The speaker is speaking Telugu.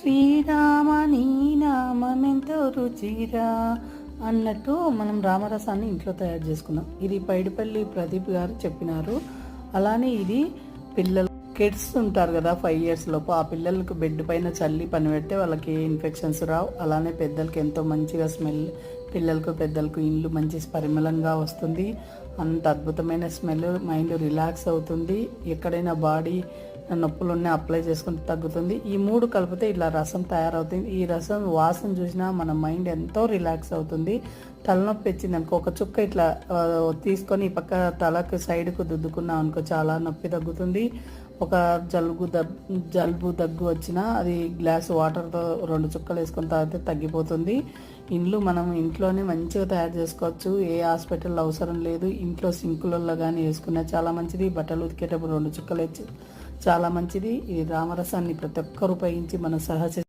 శ్రీరామ నీ నామెంతో రుచిరా అన్నట్టు మనం రామరసాన్ని ఇంట్లో తయారు చేసుకున్నాం. ఇది పైడిపల్లి ప్రదీప్ గారు చెప్పినారు. అలానే ఇది పిల్లలు కిడ్స్ ఉంటారు కదా ఫైవ్ ఇయర్స్ లోపు ఆ పిల్లలకు బెడ్ పైన చల్లి పని పెడితే వాళ్ళకి ఇన్ఫెక్షన్స్ రావు. అలానే పెద్దలకి ఎంతో మంచిగా స్మెల్ పిల్లలకు పెద్దలకు ఇల్లు మంచి పరిమళంగా వస్తుంది. అంత అద్భుతమైన స్మెల్ మైండ్ రిలాక్స్ అవుతుంది. ఎక్కడైనా బాడీ నొప్పులు ఉన్నా అప్లై చేసుకుంటే తగ్గుతుంది. ఈ మూడు కలిపితే ఇలా రసం తయారవుతుంది. ఈ రసం వాసన చూసినా మన మైండ్ ఎంతో రిలాక్స్ అవుతుంది. తలనొప్పి వచ్చింది అనుకో ఒక చుక్క ఇట్లా తీసుకొని ఈ పక్క తలకు సైడ్కు దుద్దుకున్నాం అనుకో చాలా నొప్పి తగ్గుతుంది. ఒక జలుబు దగ్ జలుబు దగ్గు వచ్చినా అది గ్లాస్ వాటర్తో రెండు చుక్కలు వేసుకొని తాగితే తగ్గిపోతుంది. ఇండ్లు మనం ఇంట్లోనే మంచిగా తయారు చేసుకోవచ్చు. ఏ హాస్పిటల్ అవసరం లేదు. ఇంట్లో సింకులలో కానీ వేసుకున్నా చాలా మంచిది. బట్టలు ఉతికేటప్పుడు రెండు చుక్కలు వేసి చాలా మంచిది. ఈ రామరసాన్ని ప్రతి ఒక్కరు ఉపయోగించి మన సహజ